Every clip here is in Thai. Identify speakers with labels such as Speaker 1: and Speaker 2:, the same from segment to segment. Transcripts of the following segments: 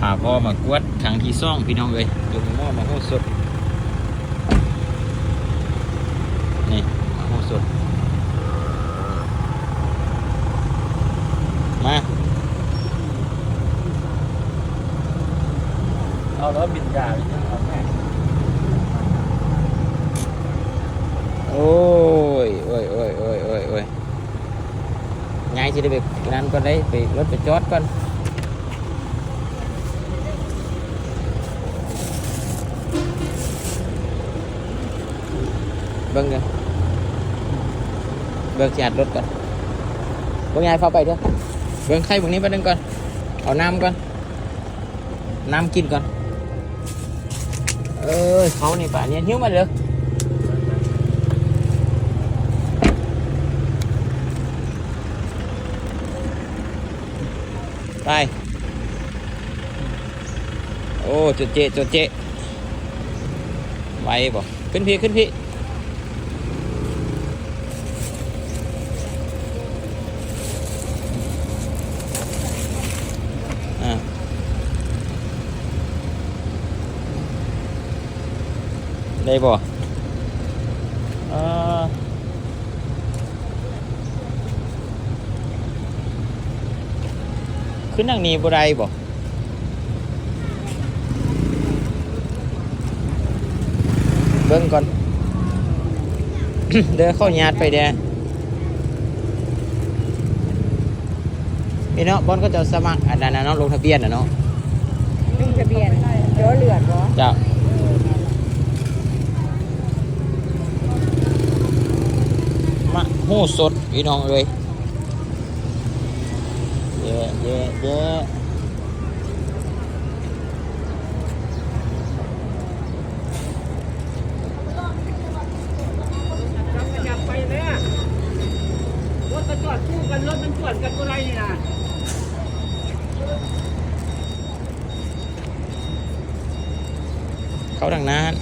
Speaker 1: พาพ่อมากวดครั้งที่ซ่องพี่น้องเลยยกหม้อมาโหสดนี่มาโหสด มา
Speaker 2: เอาแล้วบินดาไปเอาแม่
Speaker 1: โอ้ยโอ้ยโอ้ยโอ้ยโอ้ยโอ้ยง่ายสิได้ไปนั้นก่อนได้ไปรถไปจอดก่อน เบิ้งกันเบิ้งสิหัดรถก่อนเบิ้งยายเข้าไปเถอะเบิ้งไข่เบิ้งนี้ไปนึงก่อน เอาน้ำก่อน น้ำกินก่อน เอ้ยเขานี่ป่านนี้หิ้วมาเลยไป โอ้จุดเจจุดเจไวบ่ขึ้นพี่ขึ้นพี่ ได้บ่เอ่อขึ้นทางนี้บ่ได้บ่เบิ้งก่อน เด้อเข้าญาติไปเด้อพี่เนาะบอลก็จะสมัครอันนั้นนะเนาะลงทะเบียนนะเนาะ
Speaker 3: ลงทะเบียนเดี๋ยวเลือดเหรอ
Speaker 1: จ้ะ มะฮู้สดพี่น้องเอ้ยเย่เย่เย่
Speaker 2: ขยับไปเลยอะรถมันจอดคู่กันรถมันจอดกันอะไรนี่นะ
Speaker 1: เข้าทางนั้น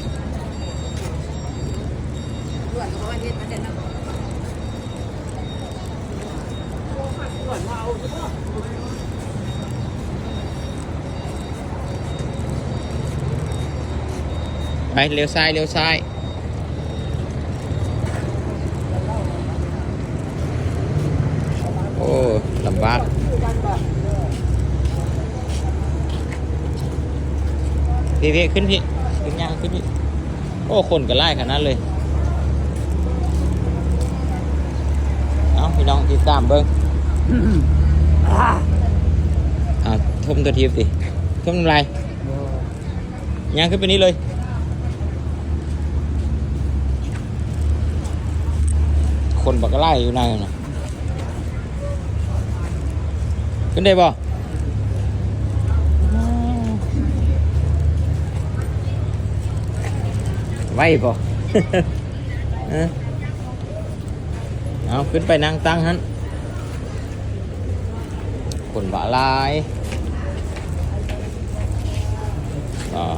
Speaker 3: เลือดก็บอกว่าเฮ็ดมันจะนั่ง
Speaker 2: จอดมาเอาเฉพาะ
Speaker 1: ไปเลี้ยวซ้ายเลี้ยวซ้ายโอ้ลำบากพี่พี่ขึ้นพี่ขึ้นยางขึ้นพี่โอ้คนก็ไล่ขนาดเลยเอาพี่น้องติดตามเบิ้ง อ่าทุ่มตัวทีบสิทุ่มน้ำลายยางขึ้นไปนี้เลย คนบักไล่อยู่ในนั้นน่ะขึ้นได้บ่ไหวบ่ เอ้าขึ้นไปนั่งตั้งฮัน คนบะลายอ่า